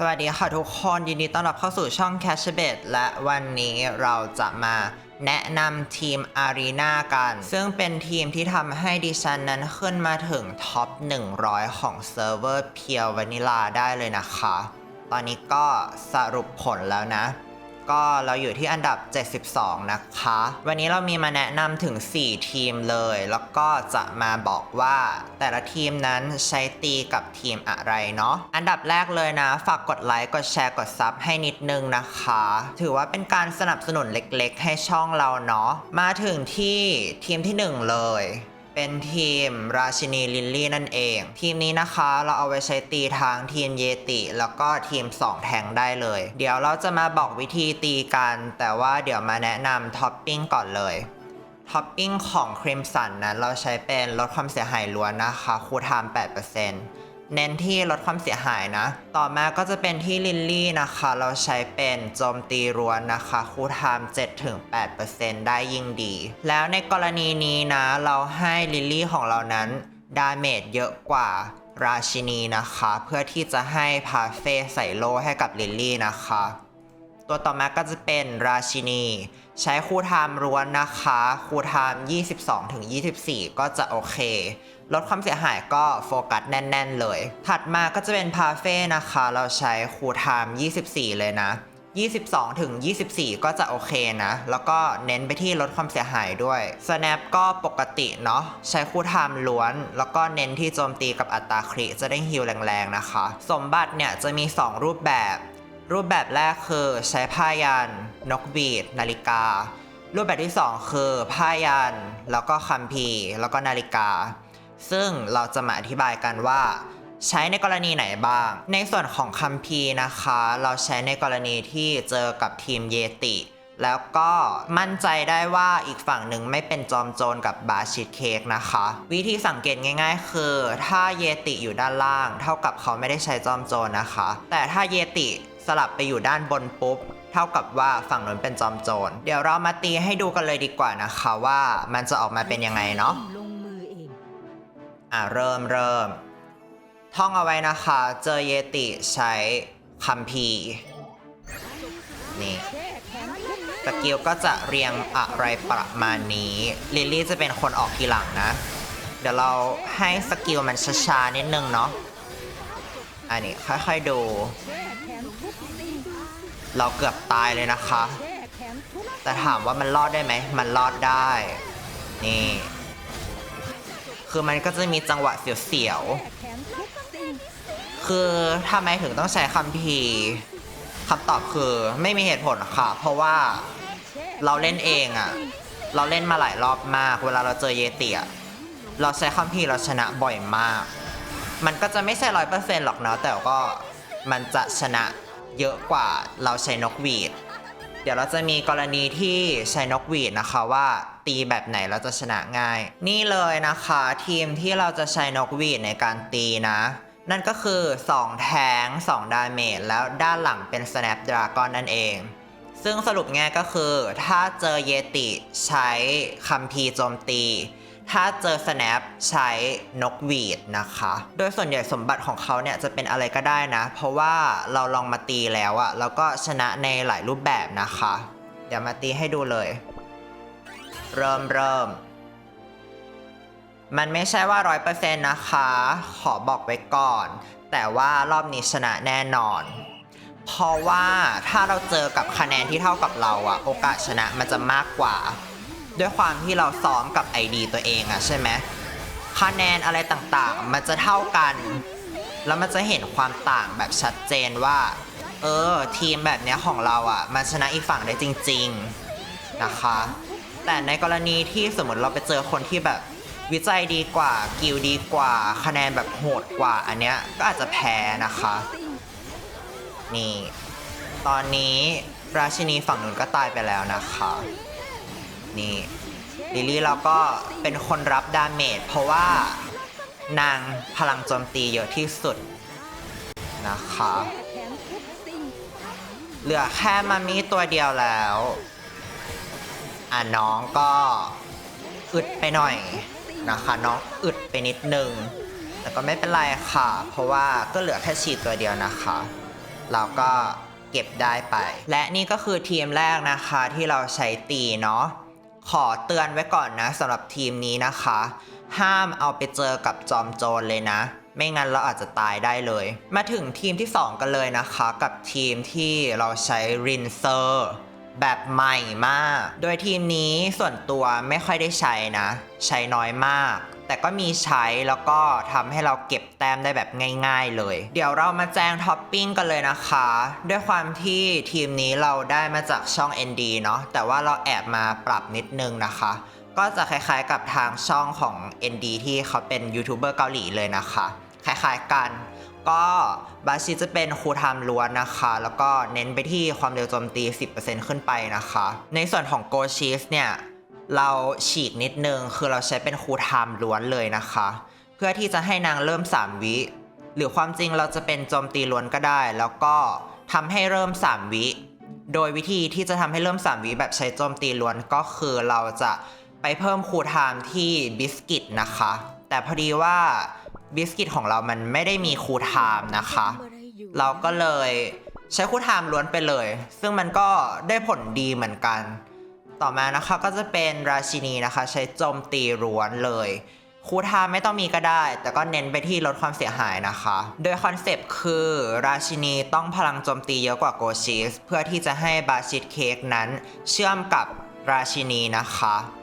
สวัสดีค่ะทุกคนยินดีต้อนรับเข้าสู่ช่อง Cash b e t และวันนี้เราจะมาแนะนำทีม Arena กัน ซึ่งเป็นทีมที่ทำให้ดิฉันนั้นขึ้นมาถึงท็อป 100 ของเซิร์ฟเวอร์เพียววานิลาได้เลยนะคะ ตอนนี้ก็สรุปผลแล้วนะ ก็เราอยู่ที่อันดับ 72 นะคะ วันนี้เรามีมาแนะนำถึง 4 ทีมเลย แล้วก็จะมาบอกว่าแต่ละทีมนั้นใช้ตีกับทีมอะไรเนาะ อันดับแรกเลยนะ ฝากกดไลค์ กดแชร์ กดซับให้นิดนึงนะคะ ถือว่าเป็นการสนับสนุนเล็กๆ ให้ช่องเราเนาะ มาถึงที่ทีมที่ 1 เลย เป็นทีมราชินีลินลี่นั่นเอง ทีมนี้นะคะเราเอาไว้ใช้ตีทางทีมเยติ แล้วก็ทีม 2 แทงได้เลย เดี๋ยวเราจะมาบอกวิธีตีกัน แต่ว่าเดี๋ยวมาแนะนำท็อปปิ้งก่อนเลยท็อปปิ้งของครีมสันนะเราใช้เป็นลดความเสียหายล้วนนะคะคูทาม8%เเน้นที่ลดความเสียหายนะ ต่อมาก็จะเป็นที่ลิลลี่นะคะ เราใช้เป็นโจมตีล้วนนะคะ คูทาม์7-8%ได้ยิ่งดี แล้วในกรณีนี้นะ เราให้ลิลลี่ของเรานั้นดาเมจเยอะกว่าราชินีนะคะ เพื่อที่จะให้พาเฟ่ใส่โลให้กับลิลลี่นะคะ ตัวต่อมาก็จะเป็นราชินี ใช้คูลไทม์ล้วนนะคะ คูลไทม์22 ถึง 24 ก็จะโอเค ลดความเสียหายก็โฟกัสแน่น ๆ เลย ถัดมาก็จะเป็นพาเฟ่นะคะ เราใช้คูลไทม์24 เลยนะ 22 ถึง 24 ก็จะโอเคนะ แล้วก็เน้นไปที่ลดความเสียหายด้วย Snap ก็ปกติเนาะ ใช้คูลไทม์ล้วน แล้วก็เน้นที่โจมตีกับอัตราคริจะได้ฮิลแรงๆนะคะ สมบัติเนี่ยจะมี 2 รูปแบบ รูปแบบแรกคือใช้ผ้ายัน นกบีด นาฬิกา รูปแบบที่ 2 คือผ้ายัน แล้วก็คัมภีร์ แล้วก็นาฬิกา ซึ่งเราจะมาอธิบายกันว่า ใช้ในกรณีไหนบ้าง ในส่วนของคัมภีร์นะคะ เราใช้ในกรณีที่เจอกับทีมเยติ แล้วก็มั่นใจได้ว่าอีกฝั่งหนึ่งไม่เป็นจอมโจรกับบาชิดเค้กนะคะ วิธีสังเกตง่าย ๆ คือ ถ้าเยติอยู่ด้านล่าง เท่ากับเขาไม่ได้ใช้จอมโจรนะคะ แต่ถ้าเยติ สลับไปอยู่ด้านบนปุ๊บ เท่ากับว่าฝั่งนู้นเป็นจอมโจร เดี๋ยวเรามาตีให้ดูกันเลยดีกว่านะคะว่ามันจะออกมาเป็นยังไงเนาะลงมือเองอะเริ่มเริ่มท่องเอาไว้นะคะ เจอเยติใช้คัมภีร์นี่สกิลก็จะเรียงอะไรประมาณนี้ ลิลลี่จะเป็นคนออกทีหลังนะ เดี๋ยวเราให้สกิลมันช้าๆนิดนึงเนาะอันนี้ค่อยๆดู แช่แข็งทุกสิ่ง เราเกือบตายเลยนะคะ แต่ถามว่ามันรอดได้ไหม มันรอดได้ นี่ คือมันก็จะมีจังหวะเสียวๆ คือทำไมถึงต้องใช้คัมภีคำตอบคือไม่มีเหตุผลค่ะ เพราะว่าเราเล่นเองอะเราเล่นมาหลายรอบมาก เวลาเราเจอเยติอะเราใช้คัมภีเราชนะบ่อยมาก มันก็จะไม่ใช่ร้อยเปอร์เซ็นต์หรอกนะแต่ก็มันจะชนะ เยอะกว่าเราใช้นกหวีด เดี๋ยวเราจะมีกรณีที่ใช้นกหวีดนะคะว่าตีแบบไหนเราจะชนะง่าย นี่เลยนะคะทีมที่เราจะใช้นกหวีดในการตีนะ นั่นก็คือ 2 แทง2ดาเมจแล้วด้านหลังเป็น Snapdragon นั่นเอง ซึ่งสรุปง่ายก็คือ ถ้าเจอเยติใช้คัมภีโจมตี ถ้าเจอ snap ใช้นกหวีดนะคะ โดยส่วนใหญ่สมบัติของเขาเนี่ยจะเป็นอะไรก็ได้นะ เพราะว่าเราลองมาตีแล้วอะแล้วก็ชนะในหลายรูปแบบนะคะ เดี๋ยวมาตีให้ดูเลย เริ่มเริ่มมันไม่ใช่ว่า 100%นะคะ ขอบอกไว้ก่อน แต่ว่ารอบนี้ชนะแน่นอน เพราะว่าถ้าเราเจอกับคะแนนที่เท่ากับเราอะโอกาสชนะมันจะมากกว่า ด้วยความที่เราซ้อมกับ ID ตัวเองอะใช่ไหมคะแนนอะไรต่างๆ มันจะเท่ากัน แล้วมันจะเห็นความต่างแบบชัดเจนว่า เออ ทีมแบบเนี้ยของเราอะมันชนะอีกฝั่งได้จริง ๆนะคะ แต่ในกรณีที่สมมติเราไปเจอคนที่แบบวิจัยดีกว่า กิลดีกว่า คะแนนแบบโหดกว่า อันเนี้ยก็อาจจะแพ้นะคะ นี่ ตอนนี้ราชินีฝั่งนู้นก็ตายไปแล้วนะคะ นี่ลิลี่เราก็เป็นคนรับดาเมจเพราะว่านางพลังโจมตีเยอะที่สุดนะคะ เหลือแค่มามีตัวเดียวแล้ว อะน้องก็อึดไปหน่อยนะคะน้องอึดไปนิดนึง แต่ก็ไม่เป็นไรค่ะ เพราะว่าก็เหลือแค่ฉีดตัวเดียวนะคะ เราก็เก็บได้ไป และนี่ก็คือทีมแรกนะคะที่เราใช้ตีเนาะ ขอเตือนไว้ก่อนนะสำหรับทีมนี้นะคะ ห้ามเอาไปเจอกับจอมโจรเลยนะ ไม่งั้นเราอาจจะตายได้เลย มาถึงทีมที่ 2 กันเลยนะคะ กับทีมที่เราใช้รินเซอร์แบบใหม่มาก โดยทีมนี้ส่วนตัวไม่ค่อยได้ใช้นะ ใช้น้อยมาก แต่ก็มีใช้แล้วก็ทำให้เราเก็บแต้มได้แบบง่าย ๆเลย เดี๋ยวเรามาแจ้งท็อปปิ้งกันเลยนะคะ ด้วยความที่ทีมนี้เราได้มาจากช่อง ND เนาะแต่ว่าเราแอบมาปรับนิดนึงนะคะ ก็จะคล้ายๆกับทางช่องของ ND ที่เขาเป็นยูทูบเบอร์เกาหลีเลยนะคะ คล้ายๆกันก็บาชิจะเป็นครูทม์ล้วนนะคะ แล้วก็เน้นไปที่ความเร็วโจมตี 10%ขึ้นไปนะคะ ในส่วนของโกชิสเนี่ย เราฉีกนิดนึงคือเราใช้เป็นครูไทม์ล้วนเลยนะคะ เพื่อที่จะให้นางเริ่ม 3 วิ หรือความจริงเราจะเป็นโจมตีล้วนก็ได้ แล้วก็ทำให้เริ่ม 3 วิ โดยวิธีที่จะทำให้เริ่ม 3 วิแบบใช้โจมตีล้วนก็คือเราจะไปเพิ่มคูไทม์ที่บิสกิตนะคะ แต่พอดีว่าบิสกิตของเรามันไม่ได้มีคูไทม์นะคะ เราก็เลยใช้คูไทม์ล้วนไปเลย ซึ่งมันก็ได้ผลดีเหมือนกัน ต่อมานะคะก็จะเป็นราชินีนะคะ ใช้โจมตีล้วนเลยคู่ท่าไม่ต้องมีก็ได้ แต่ก็เน้นไปที่ลดความเสียหายนะคะ โดยคอนเซปต์คือ ราชินีต้องพลังโจมตีเยอะกว่าโกชิส เพื่อที่จะให้บาชิตเค้กนั้น เชื่อมกับราชินีนะคะ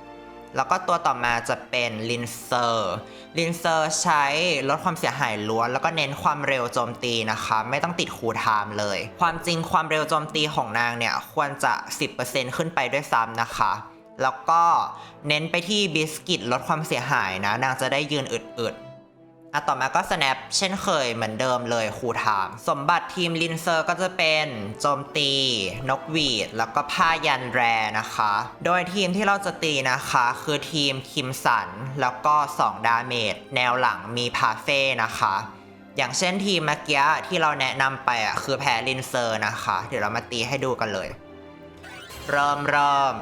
แล้วก็ตัวต่อมาจะเป็นลินเซอร์ลินเซอร์ใช้ลดความเสียหายล้วน แล้วก็เน้นความเร็วโจมตีนะคะ ไม่ต้องติดคูลไทม์เลย ความจริงความเร็วโจมตีของนางเนี่ย ควรจะ 10%ขึ้นไปด้วยซ้ำนะคะ แล้วก็เน้นไปที่บิสกิตลดความเสียหายนะ นางจะได้ยืนอึดๆ อะต่อมาก็ snap เช่นเคยเหมือนเดิมเลยครูถาม สมบัติทีมลินเซอร์ก็จะเป็นโจมตี นกหวีด แล้วก็ผ้ายันแรนะคะ โดยทีมที่เราจะตีนะคะ คือทีมคิมสัน แล้วก็ 2 ดาเมจแนวหลังมีพาเฟ่นะคะอย่างเช่นทีมเมื่อกี้ที่เราแนะนำไปอะคือแพ้ลินเซอร์นะคะ เดี๋ยวเรามาตีให้ดูกันเลย เริ่มเริ่ม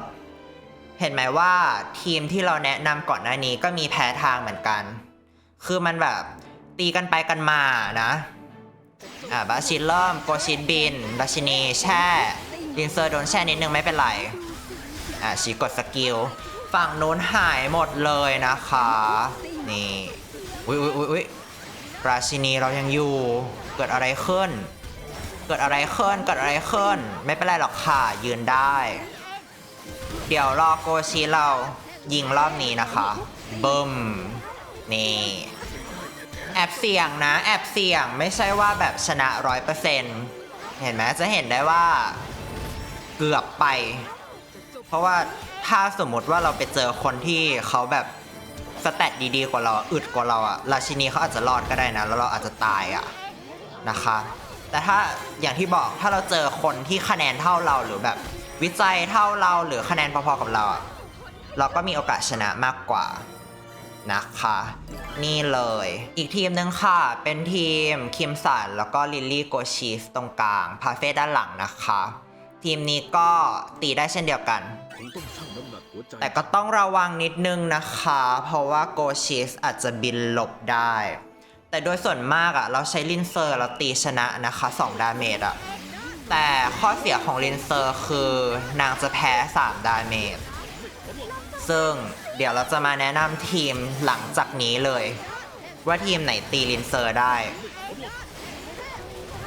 เห็นไหมว่าทีมที่เราแนะนำก่อนหน้านี้ก็มีแพ้ทางเหมือนกัน คือมันแบบตีกันไปกันมานะอ่าบาชินเริ่มโกชินบินบาชินีแช่ลินเซอร์โดนแช่นิดนึงไม่เป็นไรอ่าชีกดสกิลฝั่งนู้นหายหมดเลยนะคะ นี่อุ้ยอุ้ยอุ้ยอุ้ยราชินีเรายังอยู่ เกิดอะไรขึ้น เกิดอะไรขึ้น เกิดอะไรขึ้น ไม่เป็นไรหรอกค่ะ ยืนได้ เดี๋ยวรอโกชิเรายิงรอบนี้นะคะ บึมนี่ แอบเสี่ยงนะ แอบเสี่ยงไม่ใช่ว่าแบบชนะร้อยเปอร์เซ็นต์เห็นไหมจะเห็นได้ว่าเกือบไป เพราะว่าถ้าสมมติว่าเราไปเจอคนที่เขาแบบสแตทดีๆกว่าเราอึดกว่าเราอะราชินีเขาอาจจะรอดก็ได้นะ แล้วเราอาจจะตายอะนะคะ แต่ถ้าอย่างที่บอกถ้าเราเจอคนที่คะแนนเท่าเราหรือแบบวิจัยเท่าเราหรือคะแนนพอๆกับเราเราก็มีโอกาสชนะมากกว่า นะคะ นี่เลย อีกทีมหนึ่งค่ะ เป็นทีมคิมสันแล้วก็ลิลลี่โกชีสตรงกลาง พาเฟ่ด้านหลังนะคะ ทีมนี้ก็ตีได้เช่นเดียวกัน แต่ก็ต้องระวังนิดนึงนะคะ เพราะว่าโกชิสอาจจะบินหลบได้ แต่โดยส่วนมากอะ่ะ เราใช้ลินเซอร์เราตีชนะนะคะ 2 ดาเมจอะแต่ข้อเสียของลินเซอร์คือนางจะแพ้ 3 ดาเมจ ซึ่งเดี๋ยวเราจะมาแนะนำทีมหลังจากนี้เลย ว่าทีมไหนตีลินเซอร์ได้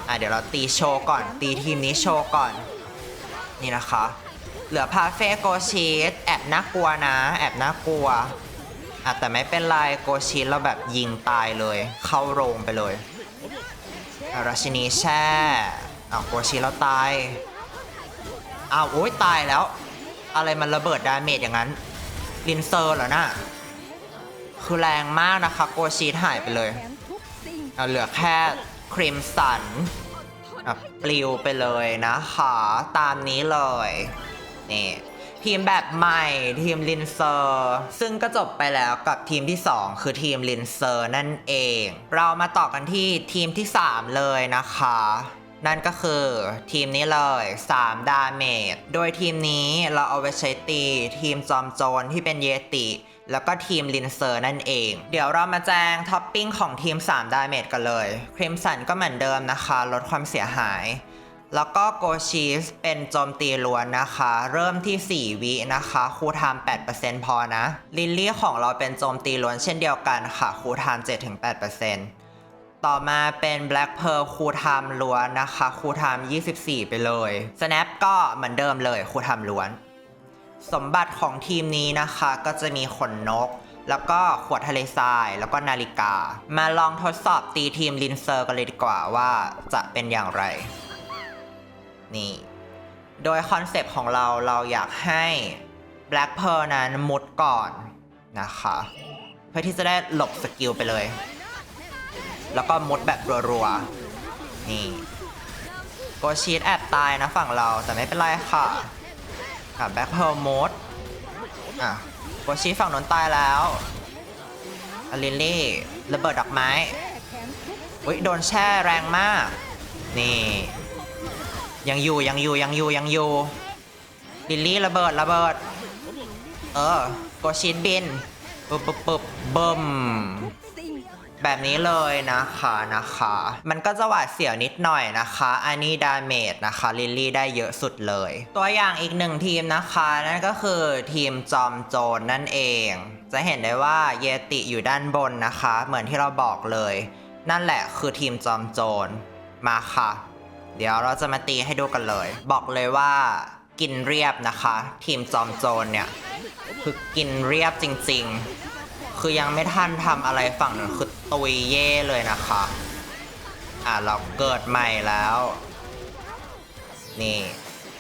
อะเดี๋ยวเราตีโชว์ก่อน ตีทีมนี้โชว์ก่อน นี่นะคะ เหลือพาเฟ่โกชีสแอบน่ากลัวนะ แอบน่ากลัวอะแต่ไม่เป็นไรโกชีสเราแบบยิงตายเลย เข้าโรงไปเลยราชินีแช่อ้าวโกชีสเราตายอ้าวโอ้ยตายแล้ว อะไรมันระเบิดดาเมจอย่างนั้น ลินเซอร์เหรอนะ่ะคือแรงมากนะคะ โกชีสหายไปเลยเอาเหลือแค่ครีมสันปลิวไปเลยนะคะตามนี้เลย นี่ทีมแบบใหม่ทีมลินเซอร์ ซึ่งก็จบไปแล้วกับทีมที่ 2 คือทีมลินเซอร์นั่นเอง เรามาต่อกันที่ทีมที่ 3 เลยนะคะ นั่นก็คือทีมนี้เลย 3 ดาเมจ โดยทีมนี้เราเอาไปใช้ตี ทีมจอมโจรที่เป็นเยติ แล้วก็ทีมลินเซอร์นั่นเอง เดี๋ยวเรามาแจ้งท็อปปิ้งของทีม 3 ดาเมจกันเลยครีมสันก็เหมือนเดิมนะคะ ลดความเสียหาย แล้วก็โกชีสเป็นโจมตีล้วนนะคะ เริ่มที่ 4 วินะคะคูลไทม์8%พอนะ ลิลลี่ของเราเป็นโจมตีล้วนเช่นเดียวกันค่ะคูลไทม์7-8% ต่อมาเป็น Black Pearl คูลไทม์ล้วนนะคะคูลไทม์24 ไปเลย Snap ก็เหมือนเดิมเลยคูลไทม์ล้วน สมบัติของทีมนี้นะคะก็จะมีขนนก แล้วก็ขวดทะเลทราย แล้วก็นาฬิกา มาลองทดสอบตีทีมลินเซอร์กันเลยดีกว่าว่าจะเป็นอย่างไร นี่ โดยคอนเซปต์ของเราเราอยากให้ Black Pearl นั้นมุดก่อนนะคะ เพื่อที่จะได้หลบสกิลไปเลย แล้วก็มุดแบบรัวๆ นี่โกชีตแอบตายนะฝั่งเราแต่ไม่เป็นไรค่ะอะแบ็คเพลมดอะโกชีฝั่งนนตายแล้วอลิลลี่ระเบิดดอกไม้อุ้ยโดนแช่แรงมาก นี่ ยังอยู่ยังอยู่ยังอยู่ยังอยู่ลิลลี่ระเบิดระเบิด เออโกชีบินปึ๊บปึ๊บปึ๊บเบิ่ม แบบนี้เลยนะคะนะคะ มันก็จะหวาดเสียวนิดหน่อยนะคะ อันนี้ดาเมจนะคะลิลลี่ได้เยอะสุดเลย ตัวอย่างอีกหนึ่งทีมนะคะ นั่นก็คือทีมจอมโจรนั่นเอง จะเห็นได้ว่าเยติอยู่ด้านบนนะคะ เหมือนที่เราบอกเลย นั่นแหละคือทีมจอมโจรมาค่ะ เดี๋ยวเราจะมาตีให้ดูกันเลย บอกเลยว่ากินเรียบนะคะ ทีมจอมโจรเนี่ยคือกินเรียบจริง ๆ คือยังไม่ทันทำอะไรฝั่งหนึ่งคือ ตุยเย่เลยนะคะ อะเราเกิดใหม่แล้ว นี่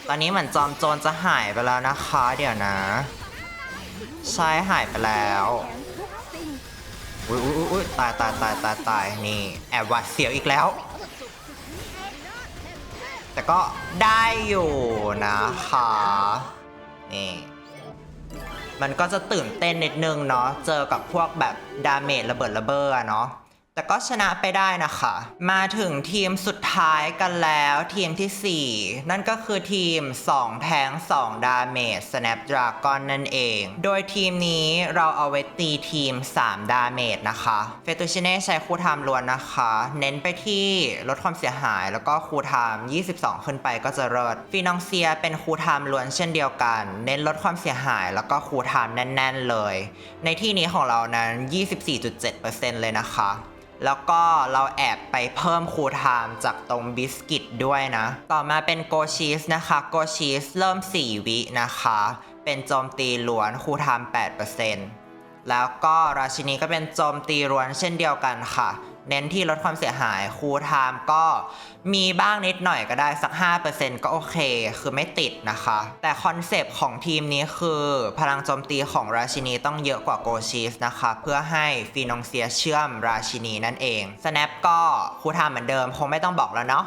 ตอนนี้เหมือนจอมโจรจะหายไปแล้วนะคะ เดี๋ยวนะใช่หายไปแล้วอุ้ยอุ้ยอุ้ยตายตายตายตายตายนี่ แอบหวัดเสียวอีกแล้ว แต่ก็ได้อยู่นะคะนี่ มันก็จะตื่นเต้นนิดนึงเนาะ เจอกับพวกแบบดาเมจระเบิดระเบ้อเนาะ แต่ก็ชนะไปได้นะคะ มาถึงทีมสุดท้ายกันแล้วทีมทีสี่ 4 นั่นก็คือทีม 2 แทง2ดาเมจ Snapdragon นั่นเอง โดยทีมนี้เราเอาไว้ตีทีม 3 ดาเมจนะคะเฟตูชิเน่ใช้คูลไทม์ล้วนนะคะ เน้นไปที่ลดความเสียหายแล้วก็คูลไทม์22 ขึ้นไปก็จะเลิศฟีนองเซียเป็นคูลไทม์ล้วนเช่นเดียวกัน เน้นลดความเสียหายแล้วก็คูลไทม์แน่น ๆ เลย ในที่นี้ของเรานั้น 24.7%เลยนะคะ แล้วก็เราแอบไปเพิ่มคูลไทม์จากตรงบิสกิตด้วยนะ ต่อมาเป็นโกชีสนะคะโกชีสเริ่ม 4 วินะคะ เป็นโจมตีล้วนคูลไทม์8%แล้วก็ราชินีก็เป็นโจมตีล้วนเช่นเดียวกันค่ะ เน้นที่ลดความเสียหายคูลไทม์ก็มีบ้างนิดหน่อยก็ได้สัก 5%ก็โอเค คือไม่ติดนะคะ แต่คอนเซปต์ของทีมนี้คือพลังโจมตีของราชินีต้องเยอะกว่าโกชีสนะคะ เพื่อให้ฟีนองเซียเชื่อมราชินีนั่นเอง Snap ก็คูลไทม์เหมือนเดิมคงไม่ต้องบอกแล้วเนาะ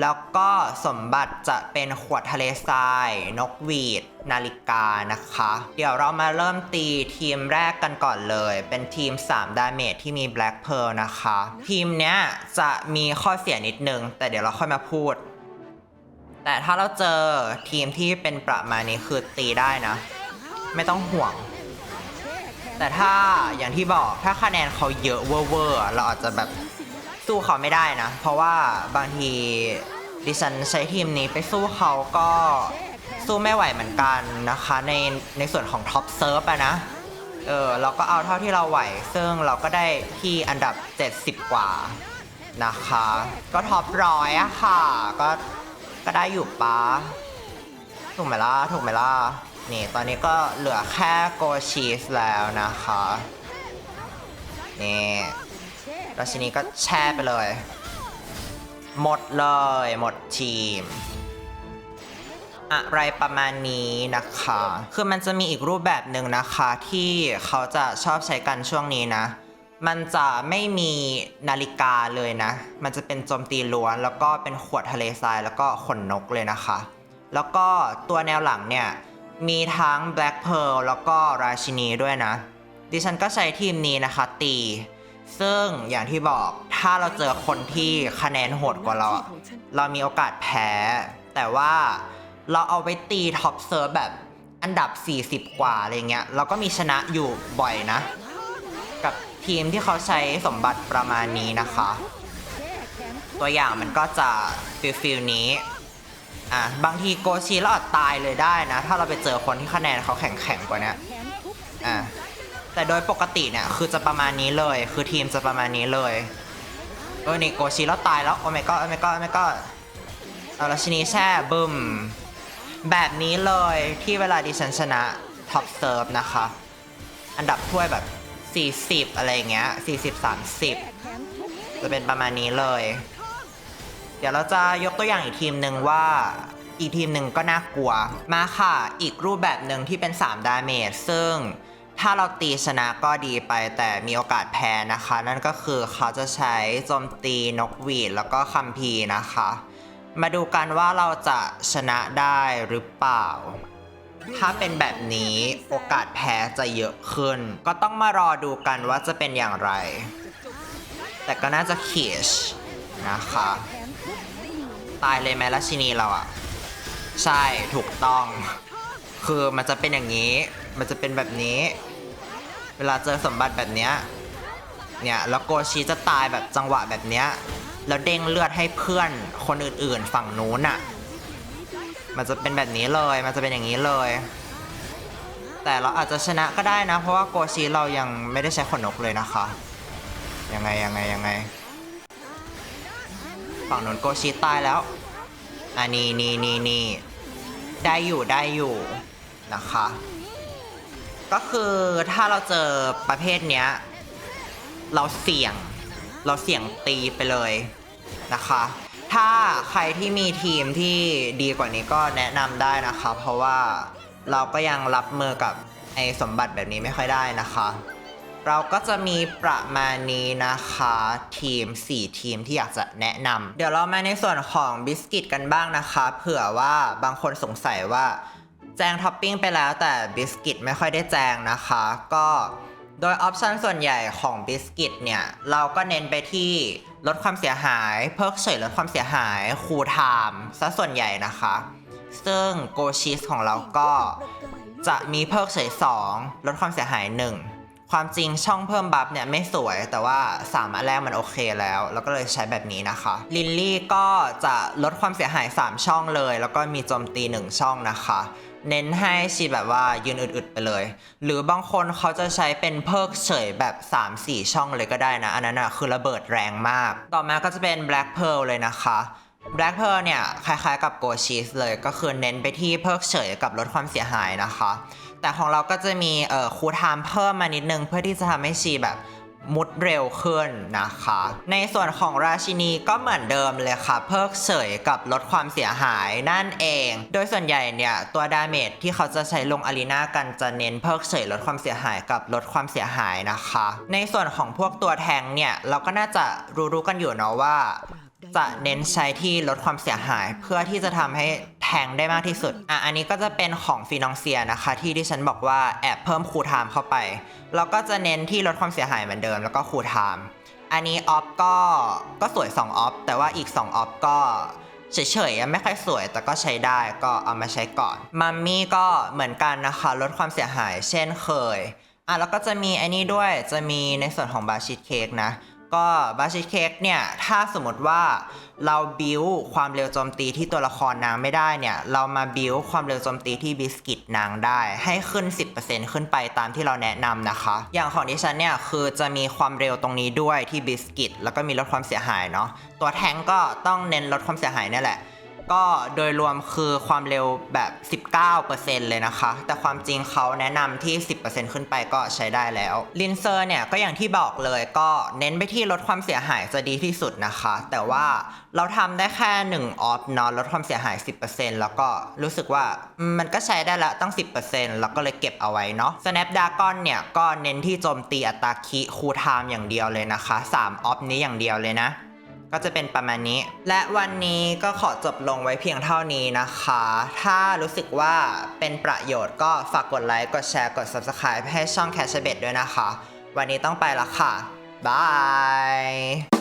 แล้วก็สมบัติจะเป็นขวดทะเลทราย นกหวีด นาฬิกานะคะ เดี๋ยวเรามาเริ่มตีทีมแรกกันก่อนเลย เป็นทีม 3 ดาเมจที่มี Black Pearl นะคะ ทีมเนี้ยจะมีข้อเสียนิดนึง แต่เดี๋ยวเราค่อยมาพูด แต่ถ้าเราเจอทีมที่เป็นประมาณนี้คือตีได้นะ ไม่ต้องห่วง แต่ถ้าอย่างที่บอกถ้าคะแนนเขาเยอะเวอร์เราอาจจะแบบ สู้เขาไม่ได้นะ เพราะว่าบางทีดิฉันใช้ทีมนี้ไปสู้เขาก็สู้ไม่ไหวเหมือนกันนะคะ ในในส่วนของท็อปเซิร์ฟอะนะ เออเราก็เอาเท่าที่เราไหว ซึ่งเราก็ได้ที่อันดับ 70 กว่านะคะ ก็ท็อปร้อยอะค่ะ ก็ก็ได้อยู่ปะถูกไหมล่ะถูกไหมล่ะนี่ตอนนี้ก็เหลือแค่โกชีสแล้วนะคะ นี่ แช่ราชินีก็แช่ไปเลย หมดเลย หมดทีม อะไรประมาณนี้นะคะ คือมันจะมีอีกรูปแบบหนึ่งนะคะที่เขาจะชอบใช้กันช่วงนี้นะ มันจะไม่มีนาฬิกาเลยนะ มันจะเป็นโจมตีล้วน แล้วก็เป็นขวดทะเลทรายแล้วก็ขนนกเลยนะคะ แล้วก็ตัวแนวหลังเนี่ยมีทั้ง Black Pearl แล้วก็ราชินีด้วยนะ ดิฉันก็ใช้ทีมนี้นะคะตี ซึ่งอย่างที่บอกถ้าเราเจอคนที่คะแนนโหดกว่าเราอะเรามีโอกาสแพ้ แต่ว่าเราเอาไปตีท็อปเซิร์ฟแบบอันดับ 40 กว่าอะไรเงี้ยเราก็มีชนะอยู่บ่อยนะ กับทีมที่เขาใช้สมบัติประมาณนี้นะคะ ตัวอย่างมันก็จะฟิลฟิลนี้อะบางทีโกชีเราอาจตายเลยได้นะ ถ้าเราไปเจอคนที่คะแนนเขาแข็งแข็งกว่านี้อะ แต่โดยปกติเนี่ยคือจะประมาณนี้เลย คือทีมจะประมาณนี้เลยเออนี่โกชีแล้วตายแล้วโอ้ my god โอ้ my god โอ้ my god เอาราชินีแช่บึมแบบนี้เลยที่เวลาดิฉันชนะท็อปเซิร์ฟนะคะ อันดับถ้วยแบบ 40 อะไรเงี้ย 40 30 จะเป็นประมาณนี้เลย เดี๋ยวเราจะยกตัวอย่างอีกทีมหนึ่งว่าอีกทีมหนึ่งก็น่ากลัว มาค่ะ อีกรูปแบบหนึ่งที่เป็น 3 ดาเมจซึ่ง ถ้าเราตีชนะก็ดีไปแต่มีโอกาสแพ้นะคะ นั่นก็คือเขาจะใช้โจมตีนกหวีดแล้วก็คัมภีนะคะ มาดูกันว่าเราจะชนะได้หรือเปล่า ถ้าเป็นแบบนี้โอกาสแพ้จะเยอะขึ้น ก็ต้องมารอดูกันว่าจะเป็นอย่างไร แต่ก็น่าจะเขีชนะคะ ตายเลยไหมราชินีเราอะใช่ถูกต้อง คือมันจะเป็นอย่างนี้มันจะเป็นแบบนี้ เวลาเจอสมบัติแบบเนี้ยเนี่ยแล้วโกชีจะตายแบบจังหวะแบบเนี้ยแล้วเด้งเลือดให้เพื่อนคนอื่นๆ ฝั่งนู้นอะมันจะเป็นแบบนี้เลย มันจะเป็นอย่างนี้เลย แต่เราอาจจะชนะก็ได้นะ เพราะว่าโกชีเรายังไม่ได้ใช้ขนนกเลยนะคะ ยังไงยังไงยังไง ฝั่งนนโกชิตายแล้ว อันนี้นี่นี่นี่ได้อยู่ได้อยู่นะคะ ก็คือถ้าเราเจอประเภทเนี้ย เราเสี่ยง เราเสี่ยงตีไปเลยนะคะ ถ้าใครที่มีทีมที่ดีกว่านี้ก็แนะนำได้นะคะ เพราะว่าเราก็ยังรับมือกับไอสมบัติแบบนี้ไม่ค่อยได้นะคะ เราก็จะมีประมาณนี้นะคะทีม 4 ทีมที่อยากจะแนะนำเดี๋ยวเรามาในส่วนของบิสกิตกันบ้างนะคะ เผื่อว่าบางคนสงสัยว่า แจงท็อปปิ้งไปแล้วแต่บิสกิตไม่ค่อยได้แจงนะคะ ก็โดยออปชันส่วนใหญ่ของบิสกิตเนี่ย เราก็เน้นไปที่ลดความเสียหาย เพิกเฉยลดความเสียหายคูลไทม์ซะส่วนใหญ่นะคะ ซึ่งโกชีสของเราก็จะมีเพิกเฉย 2 ลดความเสียหาย 1 ความจริงช่องเพิ่มบัฟเนี่ยไม่สวย แต่ว่า3อันแรกมันโอเคแล้ว แล้วก็เลยใช้แบบนี้นะคะลินลี่ก็จะลดความเสียหาย 3 ช่องเลย แล้วก็มีโจมตี 1 ช่องนะคะ เน้นให้ชีแบบว่ายืนอึดๆไปเลย หรือบางคนเขาจะใช้เป็นเพิกเฉยแบบ 3-4 ช่องเลยก็ได้นะ อันนั้นอะคือระเบิดแรงมาก ต่อมาก็จะเป็น Black Pearl เลยนะคะ Black Pearl เนี่ยคล้ายๆกับ Go Cheese เลยก็คือเน้นไปที่เพิกเฉยกับลดความเสียหายนะคะ แต่ของเราก็จะมีเอ่อคูลไทม์เพิ่มมานิดนึง เพื่อที่จะทำให้ชีแบบมุดเร็วขึ้นนะคะ ในส่วนของราชินีก็เหมือนเดิมเลยค่ะ เพิกเฉยกับลดความเสียหายนั่นเอง โดยส่วนใหญ่เนี่ย ตัวดาเมจที่เขาจะใช้ลงอารีนากันจะเน้นเพิกเฉยลดความเสียหายกับลดความเสียหายนะคะ ในส่วนของพวกตัวแทงเนี่ย เราก็น่าจะรู้ๆกันอยู่เนาะว่า จะเน้นใช้ที่ลดความเสียหาย เพื่อที่จะทำให้ งได้มากที่สุด อะ อันนี้ก็จะเป็นของฟินองเซียนะคะ ที่ที่ฉันบอกว่าแอบเพิ่มคูลไทม์เข้าไปเราก็จะเน้นที่ลดความเสียหายเหมือนเดิม แล้วก็คูลไทม์อันนี้ออฟก็ก็สวย2ออฟแต่ว่าอีก 2ออฟก็เฉยๆไม่ค่อยสวย แต่ก็ใช้ได้ก็เอามาใช้ก่อน มัมมี่ก็เหมือนกันนะคะ ลดความเสียหายเช่นเคย อะแล้วก็จะมีไอ้นี่ด้วยจะมีในส่วนของบาชิตเค้กนะ ก็บาชิเค้กเนี่ย ถ้าสมมติว่าเราบิวความเร็วโจมตีที่ตัวละครนางไม่ได้เนี่ย เรามาบิวความเร็วโจมตีที่บิสกิตนางได้ ให้ขึ้น 10%ขึ้นไปตามที่เราแนะนำนะคะ อย่างของดิฉันเนี่ยคือจะมีความเร็วตรงนี้ด้วยที่บิสกิตแล้วก็มีลดความเสียหายเนาะตัวแทงก็ต้องเน้นลดความเสียหายนี่แหละ ก็โดยรวมคือความเร็วแบบ 19%เลยนะคะ แต่ความจริงเขาแนะนำที่ 10%ขึ้นไปก็ใช้ได้แล้วลินเซอร์เนี่ยก็อย่างที่บอกเลยก็เน้นไปที่ลดความเสียหายจะดีที่สุดนะคะ แต่ว่าเราทำได้แค่ 1 ออฟนาะลดความเสียหาย 10%แล้วก็รู้สึกว่ามันก็ใช้ได้ละตั้ง 10%แล้วก็เลยเก็บเอาไว้เนาะ Snapdragon เนี่ยก็เน้นที่โจมตีอัตราคิคูลไทม์อย่างเดียวเลยนะคะ 3 ออฟนี้อย่างเดียวเลยนะ ก็จะเป็นประมาณนี้ และวันนี้ก็ขอจบลงไว้เพียงเท่านี้นะคะ ถ้ารู้สึกว่าเป็นประโยชน์ก็ฝากกดไลค์ กดแชร์ กด Subscribe ให้ช่อง c a s h b e t ด้วยนะคะ วันนี้ต้องไปละค่ะบาย